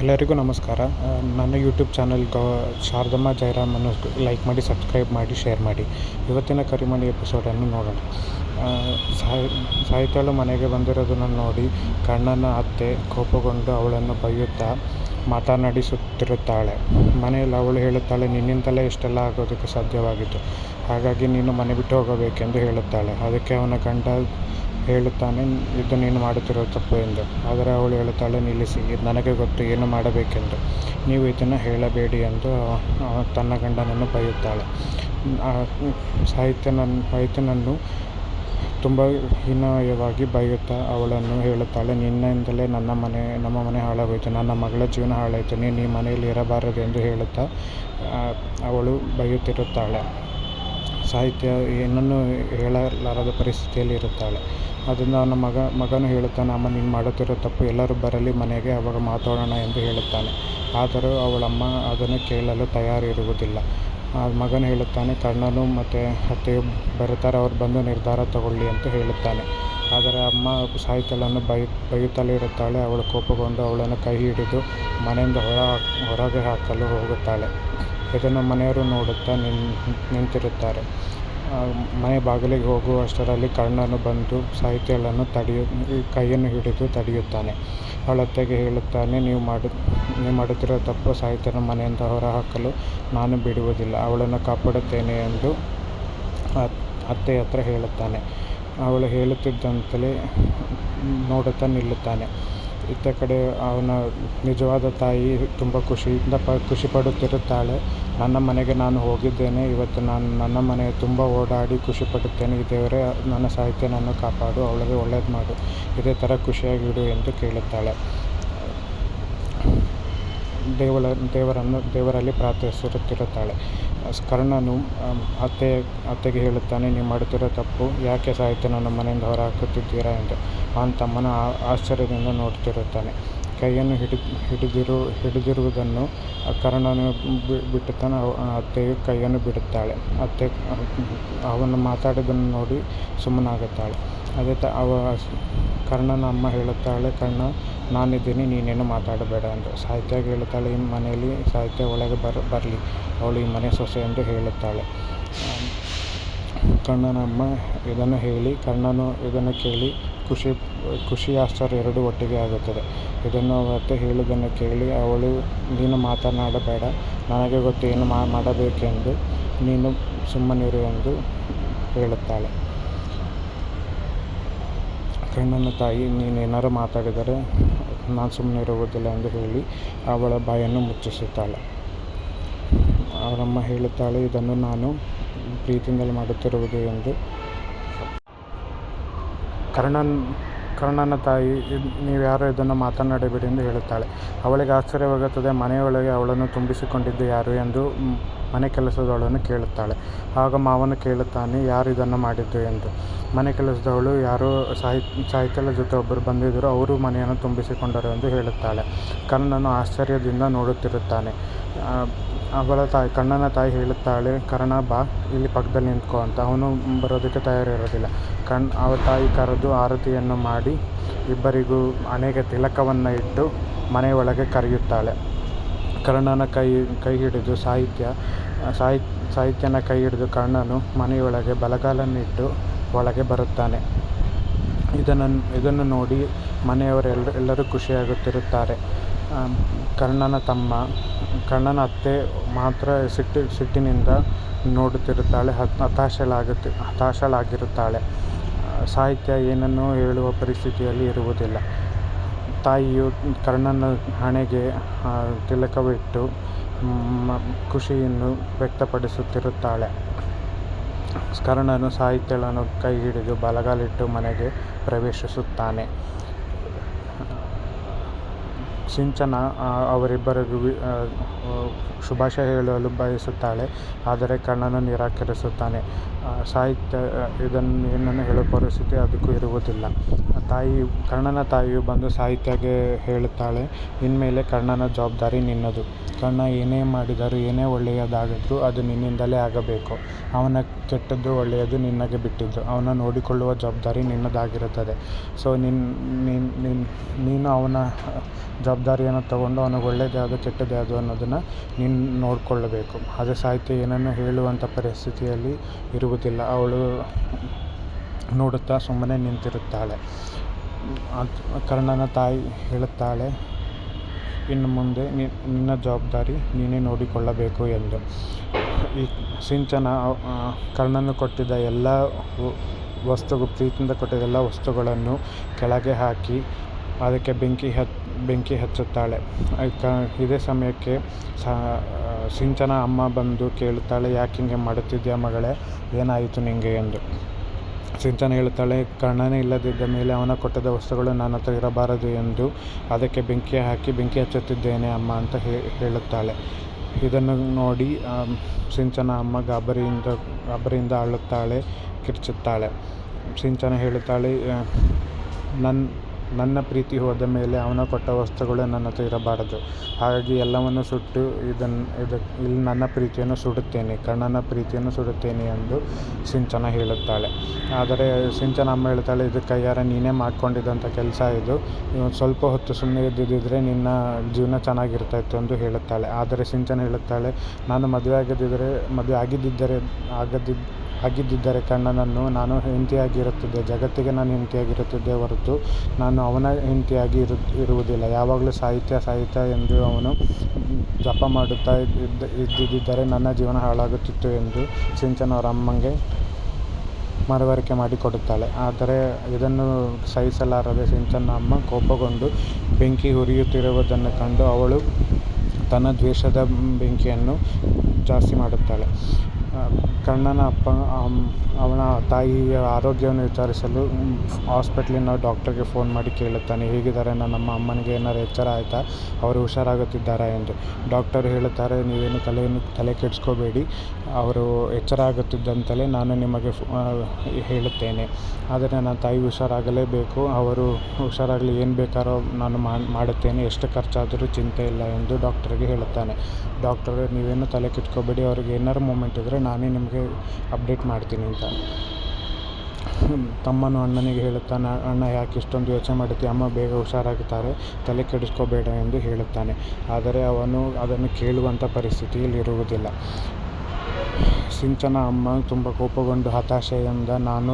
ಎಲ್ಲರಿಗೂ ನಮಸ್ಕಾರ. ನನ್ನ ಯೂಟ್ಯೂಬ್ ಚಾನಲ್ ಗೌ, ಶಾರದಮ್ಮ ಜಯರಾಮನ್ನು ಲೈಕ್ ಮಾಡಿ ಸಬ್ಸ್ಕ್ರೈಬ್ ಮಾಡಿ ಶೇರ್ ಮಾಡಿ. ಇವತ್ತಿನ ಕರಿಮಣಿ ಎಪಿಸೋಡನ್ನು ನೋಡೋಣ. ಸಾಹಿತ್ಯಳು ಮನೆಗೆ ಬಂದಿರೋದನ್ನು ನೋಡಿ ಕಣ್ಣನ ಅತ್ತೆ, ಕೋಪಗೊಂಡು ಅವಳನ್ನು ಬೈಯುತ್ತಾ ಮಾತನಾಡಿಸುತ್ತಿರುತ್ತಾಳೆ. ಮನೆಯಲ್ಲಿ ಅವಳು ಹೇಳುತ್ತಾಳೆ, ನಿನ್ನಿಂದಲೇ ಇಷ್ಟೆಲ್ಲ ಆಗೋದಕ್ಕೆ ಸಾಧ್ಯವಾಗಿತ್ತು. ಹಾಗಾಗಿ ನೀನು ಮನೆ ಬಿಟ್ಟು ಹೋಗಬೇಕೆಂದು ಹೇಳುತ್ತಾಳೆ. ಅದಕ್ಕೆ ಅವನ ಗಂಡ ಹೇಳುತ್ತಾನೆ, ಇದು ನೀನು ಮಾಡುತ್ತಿರುವ ತಪ್ಪು ಎಂದು. ಆದರೆ ಅವಳು ಹೇಳುತ್ತಾಳೆ, ನಿಲ್ಲಿಸಿ, ಇದು ನನಗೆ ಗೊತ್ತು, ಏನು ಮಾಡಬೇಕೆಂದು. ನೀವು ಇದನ್ನು ಹೇಳಬೇಡಿ ಎಂದು ತನ್ನ ಗಂಡನನ್ನು ಬೈಯುತ್ತಾಳೆ. ಸಾಹಿತ್ಯನನ್ನು ಸಾಹಿತ್ಯನನ್ನು ತುಂಬ ಹೀನಾಯವಾಗಿ ಬೈಯುತ್ತಾ ಅವಳನ್ನು ಹೇಳುತ್ತಾಳೆ, ನಿನ್ನಿಂದಲೇ ನನ್ನ ಮನೆ, ನಮ್ಮ ಮನೆ ಹಾಳಾಗೋಯಿತು, ನನ್ನ ಮಗಳ ಜೀವನ ಹಾಳಾಯಿತು, ನೀನು ಈ ಮನೆಯಲ್ಲಿ ಇರಬಾರದು ಎಂದು ಹೇಳುತ್ತಾ ಅವಳು ಬೈಯುತ್ತಿರುತ್ತಾಳೆ. ಸಾಹಿತ್ಯ ಏನನ್ನು ಹೇಳಲಾರದ ಪರಿಸ್ಥಿತಿಯಲ್ಲಿ ಇರುತ್ತಾಳೆ ಅದರಿಂದ ಅವನ ಮಗ, ಮಗನು ಹೇಳುತ್ತಾನೆ, ಅಮ್ಮ, ನೀನು ಮಾಡುತ್ತಿರೋ ತಪ್ಪು ಎಲ್ಲರೂ ಬರಲಿ ಮನೆಗೆ, ಅವಾಗ ಮಾತಾಡೋಣ ಎಂದು ಹೇಳುತ್ತಾನೆ. ಆದರೂ ಅವಳಮ್ಮ ಅದನ್ನು ಕೇಳಲು ತಯಾರಿರುವುದಿಲ್ಲ. ಮಗನು ಹೇಳುತ್ತಾನೆ ಕರ್ಣನು ಮತ್ತು ಅತ್ತೆಯು ಬರುತ್ತಾರೆ, ಅವ್ರು ಬಂದು ನಿರ್ಧಾರ ತಗೊಳ್ಳಿ ಅಂತ ಹೇಳುತ್ತಾನೆ. ಆದರೆ ಅಮ್ಮ ಸಾಹಿತ್ಯಲನ್ನು ಬೈ ಬೈಯುತ್ತಲೇ ಇರುತ್ತಾಳೆ. ಅವಳು ಕೋಪಗೊಂಡು ಅವಳನ್ನು ಕೈ ಹಿಡಿದು ಮನೆಯಿಂದ ಹೊರ, ಹೊರಗೆ ಹಾಕಲು ಹೋಗುತ್ತಾಳೆ. ಇದನ್ನು ಮನೆಯವರು ನೋಡುತ್ತಾ ನಿಂತಿರುತ್ತಾರೆ. ಮನೆ ಬಾಗಿಲಿಗೆ ಹೋಗುವಷ್ಟರಲ್ಲಿ ಕರ್ಣನು ಬಂದು ಸಾಹಿತ್ಯಗಳನ್ನು ತಡೆಯು, ಕೈಯನ್ನು ಹಿಡಿದು ತಡೆಯುತ್ತಾನೆ. ಅವಳತ್ತೆಗೆ ಹೇಳುತ್ತಾನೆ, ನೀವು ಮಾಡು, ನೀವು ಮಾಡುತ್ತಿರುವ ತಪ್ಪು ಸಾಹಿತ್ಯನ ಮನೆಯಿಂದ ಹೊರಹಾಕಲು ನಾನು ಬಿಡುವುದಿಲ್ಲ. ಅವಳನ್ನು ಕಾಪಾಡುತ್ತೇನೆ ಎಂದು ಅತ್ತೆ ಹತ್ರ ಹೇಳುತ್ತಾನೆ. ಅವಳು ಹೇಳುತ್ತಿದ್ದಂತಲೇ ನೋಡುತ್ತಾ ನಿಲ್ಲುತ್ತಾನೆ. ಇತ್ತ ಕಡೆ ಅವನ ನಿಜವಾದ ತಾಯಿ ತುಂಬ ಖುಷಿಯಿಂದ ಪ, ಖುಷಿ ಪಡುತ್ತಿರುತ್ತಾಳೆ. ನನ್ನ ಮನೆಗೆ ನಾನು ಹೋಗಿದ್ದೇನೆ. ಇವತ್ತು ನಾನು ನನ್ನ ಮನೆ ತುಂಬ ಓಡಾಡಿ ಖುಷಿ ಪಡುತ್ತೇನೆ. ಈ ದೇವರೇ, ನನ್ನ ಸಾಹಿತ್ಯ ನನ್ನ ಕಾಪಾಡು. ಅವಳಿಗೆ ಒಳ್ಳೇದು ಮಾಡು. ಇದೇ ಥರ ಖುಷಿಯಾಗಿಡು ಎಂದು ಕೇಳುತ್ತಾಳೆ. ದೇವಳ ದೇವರನ್ನು, ದೇವರಲ್ಲಿ ಪ್ರಾರ್ಥಿಸುತ್ತಿರುತ್ತಾಳೆ. ಕರ್ಣನು ಅತ್ತೆ, ಅತ್ತೆಗೆ ಹೇಳುತ್ತಾನೆ, ನೀವು ಮಾಡುತ್ತಿರೋ ತಪ್ಪು. ಯಾಕೆ ಸಾಹಿತ್ಯ ನನ್ನ ಮನೆಯಿಂದ ಹೊರ ಹಾಕುತ್ತಿದ್ದೀರಾ ಎಂದು. ಅವನ ತಮ್ಮನ ಆಶ್ಚರ್ಯದಿಂದ ನೋಡುತ್ತಿರುತ್ತಾನೆ. ಕೈಯನ್ನು ಹಿಡಿ, ಹಿಡಿದಿರು, ಹಿಡಿದಿರುವುದನ್ನು ಕರ್ಣನು ಬಿಟ್ಟುತ್ತಾನೆ ಅತ್ತೆಯು ಕೈಯನ್ನು ಬಿಡುತ್ತಾಳೆ. ಅತ್ತೆ, ಅವನು ಮಾತಾಡಿದ್ದನ್ನು ನೋಡಿ ಸುಮ್ಮನಾಗುತ್ತಾಳೆ. ಅದೇ ತ, ಅವ ಕರ್ಣನ ಅಮ್ಮ ಹೇಳುತ್ತಾಳೆ, ಕರ್ಣ, ನಾನಿದ್ದೀನಿ, ನೀನೇನು ಮಾತಾಡಬೇಡ ಎಂದು. ಸಾಹಿತ್ಯ ಹೇಳುತ್ತಾಳೆ, ಈ ಮನೆಯಲ್ಲಿ ಸಾಹಿತ್ಯ ಒಳಗೆ ಬರ, ಬರಲಿ. ಅವಳು ಈ ಮನೆ ಸೊಸೆ ಎಂದು ಹೇಳುತ್ತಾಳೆ. ಕರ್ಣನ ಅಮ್ಮ ಇದನ್ನು ಹೇಳಿ, ಕರ್ಣನು ಇದನ್ನು ಕೇಳಿ ಖುಷಿ ಖುಷಿ ಆಶ್ಚರ್ಯ ಎರಡೂ ಒಟ್ಟಿಗೆ ಆಗುತ್ತದೆ. ಇದನ್ನು ಮತ್ತೆ ಹೇಳುವುದನ್ನು ಕೇಳಿ ಅವಳು, ನೀನು ಮಾತನಾಡಬೇಡ. ನನಗೆ ಗೊತ್ತು ಏನು ಮಾಡಬೇಕೆಂದು. ನೀನು ಸುಮ್ಮನಿರು ಎಂದು ಹೇಳುತ್ತಾಳೆ. ಕಣ್ಣನ ತಾಯಿ, ನೀನೇನಾರು ಮಾತಾಡಿದರೆ ನಾನು ಸುಮ್ಮನೆ ಇರುವುದಿಲ್ಲ ಎಂದು ಹೇಳಿ ಅವಳ ಬಾಯನ್ನು ಮುಚ್ಚಿಸುತ್ತಾಳೆ. ಅವರಮ್ಮ ಹೇಳುತ್ತಾಳೆ, ಇದನ್ನು ನಾನು ಪ್ರೀತಿಯಿಂದಲೇ ಮಾಡುತ್ತಿರುವುದು ಎಂದು. ಕರ್ಣನ್, ಕರ್ಣನ ತಾಯಿ, ನೀವು ಯಾರು ಇದನ್ನು ಮಾತನಾಡಬೇಡಿ ಎಂದು ಹೇಳುತ್ತಾಳೆ. ಅವಳಿಗೆ ಆಶ್ಚರ್ಯವಾಗುತ್ತದೆ, ಮನೆಯೊಳಗೆ ಅವಳನ್ನು ತುಂಬಿಸಿಕೊಂಡಿದ್ದು ಯಾರು ಎಂದು ಮನೆ ಕೆಲಸದವಳನ್ನು ಕೇಳುತ್ತಾಳೆ. ಆಗ ಮಾವನು ಕೇಳುತ್ತಾನೆ, ಯಾರು ಇದನ್ನು ಮಾಡಿದ್ದು ಎಂದು. ಮನೆ ಕೆಲಸದವಳು ಯಾರೋ ಸಾಹಿ ಜೊತೆ ಒಬ್ಬರು ಬಂದಿದ್ದರು ಅವರು ಮನೆಯನ್ನು ತುಂಬಿಸಿಕೊಂಡರು ಎಂದು ಹೇಳುತ್ತಾಳೆ. ಕರ್ಣನು ಆಶ್ಚರ್ಯದಿಂದ ನೋಡುತ್ತಿರುತ್ತಾನೆ. ಅವಳ ತಾಯಿ ಕಣ್ಣನ ತಾಯಿ ಹೇಳುತ್ತಾಳೆ, ಕರ್ಣ ಬಾ, ಇಲ್ಲಿ ಪಕ್ಕದಲ್ಲಿ ನಿಂತ್ಕೊ ಅಂತ. ಅವನು ಬರೋದಕ್ಕೆ ತಯಾರಿರೋದಿಲ್ಲ. ಕಣ್ ಅವ ತಾಯಿ ಕರೆದು ಆರತಿಯನ್ನು ಮಾಡಿ ಇಬ್ಬರಿಗೂ ಹಣೆಗೆ ತಿಲಕವನ್ನು ಇಟ್ಟು ಮನೆಯೊಳಗೆ ಕರೆಯುತ್ತಾಳೆ. ಕರ್ಣನ ಕೈ ಕೈ ಹಿಡಿದು ಸಾಹಿತ್ಯ, ಸಾಹಿ, ಸಾಹಿತ್ಯನ ಕೈ ಹಿಡಿದು ಕರ್ಣನು ಮನೆಯೊಳಗೆ ಬಲಗಾಲನ್ನಿಟ್ಟು ಒಳಗೆ ಬರುತ್ತಾನೆ. ಇದನ್ನು ಇದನ್ನು ನೋಡಿ ಮನೆಯವರೆಲ್ಲ ಎಲ್ಲರೂ ಖುಷಿಯಾಗುತ್ತಿರುತ್ತಾರೆ. ಕರ್ಣನ ತಮ್ಮ, ಕರ್ಣನ ಅತ್ತೆ ಮಾತ್ರ ಸಿಟ್ಟು, ಸಿಟ್ಟಿನಿಂದ ನೋಡುತ್ತಿರುತ್ತಾಳೆ ಹತಾಶಳಾಗುತ್ತಿ, ಹತಾಶಳಾಗಿರುತ್ತಾಳೆ. ಸಾಹಿತ್ಯ ಏನನ್ನೂ ಹೇಳುವ ಪರಿಸ್ಥಿತಿಯಲ್ಲಿ ಇರುವುದಿಲ್ಲ. ತಾಯಿಯು ಕರ್ಣನ ಹಣೆಗೆ ತಿಲಕವಿಟ್ಟು ಖುಷಿಯನ್ನು ವ್ಯಕ್ತಪಡಿಸುತ್ತಿರುತ್ತಾಳೆ. ಕರ್ಣನು ಸಾಹಿತ್ಯಳನ್ನು ಕೈ ಹಿಡಿದು ಬಲಗಾಲಿಟ್ಟು ಮನೆಗೆ ಪ್ರವೇಶಿಸುತ್ತಾನೆ. ಸಿಂಚನ ಅವರಿಬ್ಬರಿಗೂ ಶುಭಾಶಯ ಹೇಳಲು ಬಯಸುತ್ತಾಳೆ, ಆದರೆ ಕಣ್ಣನ್ನು ನಿರಾಕರಿಸುತ್ತಾನೆ. ಸಾಹಿತ್ಯ ಇದನ್ನು ಏನನ್ನು ಹೇಳುವ ಪರಿಸ್ಥಿತಿ ಅದಕ್ಕೂ ಇರುವುದಿಲ್ಲ. ತಾಯಿ, ಕರ್ಣನ ತಾಯಿಯು ಬಂದು ಸಾಹಿತ್ಯಗೆ ಹೇಳುತ್ತಾಳೆ, ಇನ್ಮೇಲೆ ಕರ್ಣನ ಜವಾಬ್ದಾರಿ ನಿನ್ನದು. ಕರ್ಣ ಏನೇ ಮಾಡಿದರೂ, ಏನೇ ಒಳ್ಳೆಯದಾಗಿದ್ದರೂ ಅದು ನಿನ್ನಿಂದಲೇ ಆಗಬೇಕು. ಅವನ ಕೆಟ್ಟದ್ದು ಒಳ್ಳೆಯದು ನಿನ್ನಗೆ ಬಿಟ್ಟಿದ್ದು. ಅವನ ನೋಡಿಕೊಳ್ಳುವ ಜವಾಬ್ದಾರಿ ನಿನ್ನದಾಗಿರುತ್ತದೆ. ಸೊ ನಿನ್ನ ನೀನು ಅವನ ಜವಾಬ್ದಾರಿಯನ್ನು ತಗೊಂಡು ಅವನಿಗೆ ಒಳ್ಳೆಯದು ಯಾವುದು ಕೆಟ್ಟದ್ದು ಯಾವುದು ಅನ್ನೋದನ್ನು ನೀನು ನೋಡಿಕೊಳ್ಳಬೇಕು. ಆದರೆ ಸಾಹಿತ್ಯ ಏನನ್ನು ಹೇಳುವಂಥ ಪರಿಸ್ಥಿತಿಯಲ್ಲಿ ಇರುವುದಿಲ್ಲ. ಅವಳು ನೋಡುತ್ತಾ ಸುಮ್ಮನೆ ನಿಂತಿರುತ್ತಾಳೆ. ಕರ್ಣನ ತಾಯಿ ಹೇಳುತ್ತಾಳೆ, ಇನ್ನು ಮುಂದೆ ನಿನ್ನ ಜವಾಬ್ದಾರಿ ನೀನೇ ನೋಡಿಕೊಳ್ಳಬೇಕು ಎಂದು. ಈ ಸಿಂಚನ ಕರ್ಣನು ಕೊಟ್ಟಿದ್ದ ಎಲ್ಲ ವಸ್ತು ಪ್ರೀತಿಯಿಂದ ಕೊಟ್ಟಿದ್ದ ಎಲ್ಲ ವಸ್ತುಗಳನ್ನು ಕೆಳಗೆ ಹಾಕಿ, ಅದಕ್ಕೆ ಬೆಂಕಿ ಹತ್ ಬೆಂಕಿ ಹಚ್ಚುತ್ತಾಳೆ. ಇದೇ ಸಮಯಕ್ಕೆ ಸಿಂಚನ ಅಮ್ಮ ಬಂದು ಕೇಳುತ್ತಾಳೆ, ಯಾಕೆ ಹಿಂಗೆ ಮಾಡುತ್ತಿದ್ದೀಯ ಮಗಳೇ? ಏನಾಯಿತು ನಿನಗೆ ಎಂದು. ಸಿಂಚನ ಹೇಳುತ್ತಾಳೆ ಕರ್ಣನೇ ಇಲ್ಲದಿದ್ದ ಮೇಲೆ ಅವನ ಕೊಟ್ಟದ ವಸ್ತುಗಳು ನನ್ನ ಹತ್ರ ಇರಬಾರದು ಎಂದು ಅದಕ್ಕೆ ಬೆಂಕಿ ಹಾಕಿ ಬೆಂಕಿ ಹಚ್ಚುತ್ತಿದ್ದೇನೆ ಅಮ್ಮ ಅಂತ ಹೇಳುತ್ತಾಳೆ. ಇದನ್ನು ನೋಡಿ ಸಿಂಚನ ಅಮ್ಮ ಗಾಬರಿಯಿಂದ ಗಾಬರಿಯಿಂದ ಅಳುತ್ತಾಳೆ, ಕಿರ್ಚುತ್ತಾಳೆ. ಸಿಂಚನ ಹೇಳುತ್ತಾಳೆ ನನ್ನ ನನ್ನ ಪ್ರೀತಿ ಹೋದ ಮೇಲೆ ಅವನ ಕೊಟ್ಟ ವಸ್ತುಗಳು ನನ್ನ ಹತ್ರ ಇರಬಾರದು. ಹಾಗಾಗಿ ಎಲ್ಲವನ್ನು ಸುಟ್ಟು ಇದನ್ನು ಇದು, ಇಲ್ಲಿ ನನ್ನ ಪ್ರೀತಿಯನ್ನು ಸುಡುತ್ತೇನೆ, ಕಣ್ಣನ ಪ್ರೀತಿಯನ್ನು ಸುಡುತ್ತೇನೆ ಎಂದು ಸಿಂಚನ ಹೇಳುತ್ತಾಳೆ. ಆದರೆ ಸಿಂಚನ ಅಮ್ಮ ಹೇಳ್ತಾಳೆ, ಇದು ಕೈಯಾರ ನೀನೇ ಮಾಡ್ಕೊಂಡಿದ್ದಂಥ ಕೆಲಸ ಇದು. ಸ್ವಲ್ಪ ಹೊತ್ತು ಸುಮ್ಮನೆ ಇದ್ದಿದ್ದರೆ ನಿನ್ನ ಜೀವನ ಚೆನ್ನಾಗಿರ್ತಾಯಿತ್ತು ಎಂದು ಹೇಳುತ್ತಾಳೆ. ಆದರೆ ಸಿಂಚನ ಹೇಳುತ್ತಾಳೆ, ನಾನು ಮದುವೆ ಆಗದಿದ್ದರೆ, ಮದುವೆ ಆಗಿದ್ದಿದ್ದರೆ ಆಗದಿದ್ದ ಆಗಿದ್ದಿದ್ದರೆ ಕಣ್ಣನನ್ನು ನಾನು ಹೆಂಡತಿಯಾಗಿರುತ್ತಿದ್ದೆ ಜಗತ್ತಿಗೆ ನಾನು ಹೆಂಡತಿಯಾಗಿರುತ್ತಿದ್ದೆ ಹೊರತು ನಾನು ಅವನ ಹೆಂಡತಿಯಾಗಿ ಇರು, ಇರುವುದಿಲ್ಲ. ಯಾವಾಗಲೂ ಸಾಹಿತ್ಯ ಸಾಹಿತ್ಯ ಎಂದು ಅವನು ಜಪ ಮಾಡುತ್ತಾ ಇದ್ದ, ಇದ್ದಿದ್ದರೆ ನನ್ನ ಜೀವನ ಹಾಳಾಗುತ್ತಿತ್ತು ಎಂದು ಸಿಂಚನ ಅವರ ಅಮ್ಮಂಗೆ ಮನವರಿಕೆ ಮಾಡಿಕೊಡುತ್ತಾಳೆ. ಆದರೆ ಇದನ್ನು ಸಹಿಸಲಾರದೆ ಸಿಂಚನ ಅಮ್ಮ ಕೋಪಗೊಂಡು ಬೆಂಕಿ ಉರಿಯುತ್ತಿರುವುದನ್ನು ಕಂಡು ಅವಳು ತನ್ನ ದ್ವೇಷದ ಬೆಂಕಿಯನ್ನು ಜಾಸ್ತಿ ಮಾಡುತ್ತಾಳೆ. ಕರ್ಣನ ಅಪ್ಪ ಅವನ ತಾಯಿಯ ಆರೋಗ್ಯವನ್ನು ವಿಚಾರಿಸಲು ಹಾಸ್ಪಿಟ್ಲಿನ ಡಾಕ್ಟರ್ಗೆ ಫೋನ್ ಮಾಡಿ ಕೇಳುತ್ತಾನೆ. ಹೇಗಿದ್ದಾರೆ ನಮ್ಮ ಅಮ್ಮನಿಗೆ ಏನಾರು ಎಚ್ಚರ ಆಯಿತಾ? ಅವರು ಹುಷಾರಾಗುತ್ತಿದ್ದಾರಾ ಎಂದು. ಡಾಕ್ಟರ್ ಹೇಳುತ್ತಾರೆ, ನೀವೇನು ತಲೆಯನ್ನು, ತಲೆ ಕೆಡಿಸ್ಕೋಬೇಡಿ. ಅವರು ಎಚ್ಚರ ಆಗುತ್ತಿದ್ದಂತಲೇ ನಾನು ನಿಮಗೆ ಹೇಳುತ್ತೇನೆ. ಆದರೆ ನನ್ನ ತಾಯಿ ಹುಷಾರಾಗಲೇಬೇಕು. ಅವರು ಹುಷಾರಾಗಲಿ, ಏನು ಬೇಕಾರೋ ನಾನು ಮಾಡುತ್ತೇನೆ. ಎಷ್ಟು ಖರ್ಚಾದರೂ ಚಿಂತೆ ಇಲ್ಲ ಎಂದು ಡಾಕ್ಟರ್ಗೆ ಹೇಳುತ್ತಾನೆ. ಡಾಕ್ಟರ್, ನೀವೇನು ತಲೆ ಕೆಡಿಸ್ಕೋಬೇಡಿ. ಅವ್ರಿಗೆ ಏನಾರು ಮೂಮೆಂಟ್ ಇದ್ದರೆ ನಾನೇ ನಿಮಗೆ ಅಪ್ಡೇಟ್ ಮಾಡ್ತೀನಿ ಅಂತ. ತಮ್ಮನು ಅಣ್ಣನಿಗೆ ಹೇಳುತ್ತಾನೆ ಅಣ್ಣ ಯಾಕೆ ಇಷ್ಟೊಂದು ಯೋಚನೆ ಮಾಡುತ್ತೆ ಅಮ್ಮ ಬೇಗ ಹುಷಾರಾಗುತ್ತಾರೆ. ತಲೆ ಕೆಡಿಸ್ಕೋಬೇಡ ಎಂದು ಹೇಳುತ್ತಾನೆ. ಆದರೆ ಅವನು ಅದನ್ನು ಕೇಳುವಂಥ ಪರಿಸ್ಥಿತಿಯಲ್ಲಿ ಇರುವುದಿಲ್ಲ. ಸಿಂಚನ ಅಮ್ಮ ತುಂಬ ಕೋಪಗೊಂಡು ಹತಾಶೆಯಿಂದ, ನಾನು